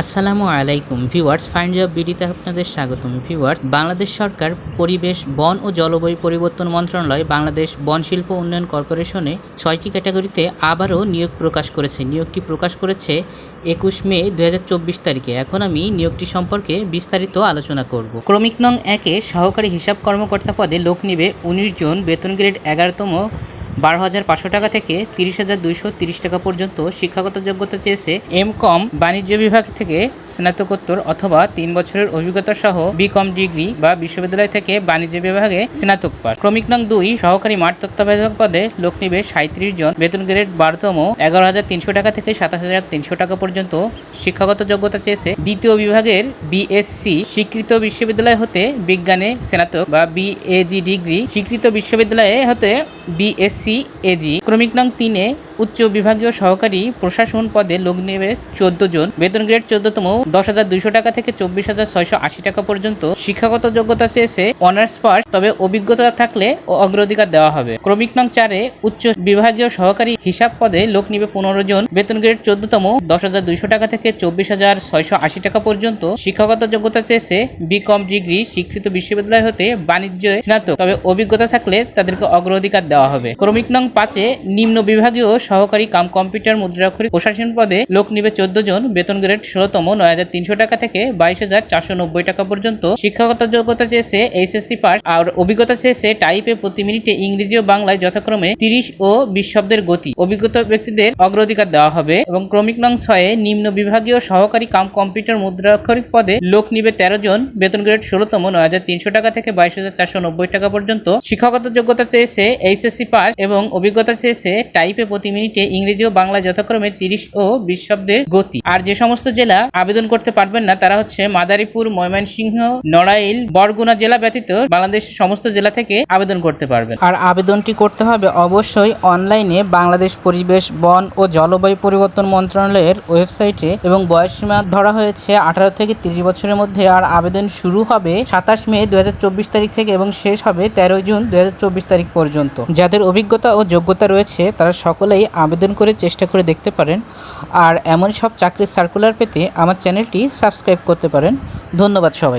আসসালামু আলাইকুম viewers fine job বিডিতে আপনাদের স্বাগতম। ভিউয়ার্স, বাংলাদেশ সরকার পরিবেশ, বন ও জলবায়ু পরিবর্তন মন্ত্রণালয় বাংলাদেশ বন শিল্প উন্নয়ন কর্পোরেশনে ছয়টি ক্যাটাগরিতে আবারও নিয়োগ প্রকাশ করেছে। নিয়োগটি প্রকাশ করেছে একুশ মে দু হাজার চব্বিশ তারিখে। এখন আমি নিয়োগটি সম্পর্কে বিস্তারিত আলোচনা করব। ক্রমিক নং একে সহকারী হিসাব কর্মকর্তা পদে লোক নিবে উনিশ জন, বেতন গ্রেড এগারোতম বারো হাজার পাঁচশো টাকা থেকে তিরিশ হাজার দুইশো তিরিশ টাকা পর্যন্ত শিক্ষাগত যোগ্যতা চেয়েছে এম কম, বাণিজ্য বিভাগ থেকে স্নাতকোত্তর অথবা তিন বছরের অভিজ্ঞতা সহ বি কম ডিগ্রি বা বিশ্ববিদ্যালয় থেকে বাণিজ্য বিভাগে স্নাতক পাস। ক্রমিক নং দুই, সহকারী মাঠ তত্ত্বাবধায়ক পদে লোক নিবে সাঁত্রিশ জন। বেতন গ্রেড বারোতম, এগারো হাজার তিনশো টাকা থেকে সাতাশ হাজার তিনশো টাকা পর্যন্ত শিক্ষাগত যোগ্যতা চেয়েছে। দ্বিতীয় বিভাগের বিএসসি স্বীকৃত বিশ্ববিদ্যালয় হতে বিজ্ঞানে স্নাতক বা বিএজি ডিগ্রি, স্বীকৃত বিশ্ববিদ্যালয়ে হতে বিএসসি এজি ক্রমিক নং তিনে উচ্চ বিভাগীয় সহকারী প্রশাসন পদে লোক নেবে চোদ্দ জন। বেতন গ্রেড চোদ্দতম, দশ হাজার দুইশো টাকা থেকে চব্বিশ হাজার ছয়শো আশি টাকা পর্যন্ত শিক্ষাগত যোগ্যতা চেয়েছে অনার্স পাস, তবে অভিজ্ঞতা থাকলে অগ্রাধিকার দেওয়া হবে। ক্রমিক নং চারে উচ্চ বিভাগীয় সহকারী হিসাব পদে লোক নিবে পনেরো জন। বেতন গ্রেড চোদ্দতম, দশ হাজার দুইশো টাকা থেকে চব্বিশ হাজার ছয়শো আশি টাকা পর্যন্ত শিক্ষাগত যোগ্যতা চেয়েছে বিকম ডিগ্রি স্বীকৃত বিশ্ববিদ্যালয় হতে বাণিজ্য স্নাতক। তবে অভিজ্ঞতা থাকলে তাদেরকে অগ্রাধিকার দেওয়া হবে। ক্রমিক নং পাঁচে নিম্ন বিভাগীয় সহকারী কাম কম্পিউটার মুদ্রাক্ষরিক প্রশাসন পদে লোক নিবে চোদ্দ জন বেতন গ্রেড ষোলতম, নয় হাজার তিনশো টাকা থেকে বাইশ হাজার চারশো নব্বই টাকা পর্যন্ত। শিক্ষাগত যোগ্যতা চেয়েছে এইচএসসি পাস, আর অভিজ্ঞতা চেয়েছে টাইপে প্রতি মিনিটে ইংরেজি ও বাংলায় যথাক্রমে তিরিশ ও বিশ শব্দের গতি। অভিজ্ঞতা ব্যক্তিদের অগ্রাধিকার দেওয়া হবে এবং ক্রমিক নং ছয়ে নিম্ন বিভাগীয় সহকারী কাম কম্পিউটার মুদ্রাক্ষরিক পদে লোক নিবে তেরো জন বেতন গ্রেড ষোলতম, নয় হাজার তিনশো টাকা থেকে বাইশ হাজার চারশো নব্বই টাকা পর্যন্ত। শিক্ষাগত যোগ্যতা চেয়েছে এইচএসসি পাস এবং অভিজ্ঞতা চেয়েছে টাইপে প্রতি মিনিটে ইংরেজি ও বাংলা যথাক্রমে তিরিশ ও বিশ শব্দের গতি। আর যে সমস্ত জেলা আবেদন করতে পারবেন না, তারা হচ্ছে মাদারীপুর, ময়মনসিংহ, নড়াইল, বরগুনা জেলা ব্যতীত বাংলাদেশের সমস্ত জেলা থেকে আবেদন করতে পারবেন। আর আবেদনটি করতে হবে অবশ্যই অনলাইনে বাংলাদেশ পরিবেশ, বন ও জলবায়ু পরিবর্তন মন্ত্রণালয়ের ওয়েবসাইটে এবং বয়সসীমা ধরা হয়েছে আঠারো থেকে তিরিশ বছরের মধ্যে। আর আবেদন শুরু হবে সাতাশ মে দু হাজার চব্বিশ তারিখ থেকে এবং শেষ হবে তেরোই জুন দুই হাজার চব্বিশ তারিখ পর্যন্ত। যাদের অভিজ্ঞতা ও যোগ্যতা রয়েছে, তারা সকলেই আবেদন করে চেষ্টা করে দেখতে পারেন। আর এমন সব চাকরির সার্কুলার পেতে আমার চ্যানেলটি সাবস্ক্রাইব করতে পারেন। ধন্যবাদ সবাই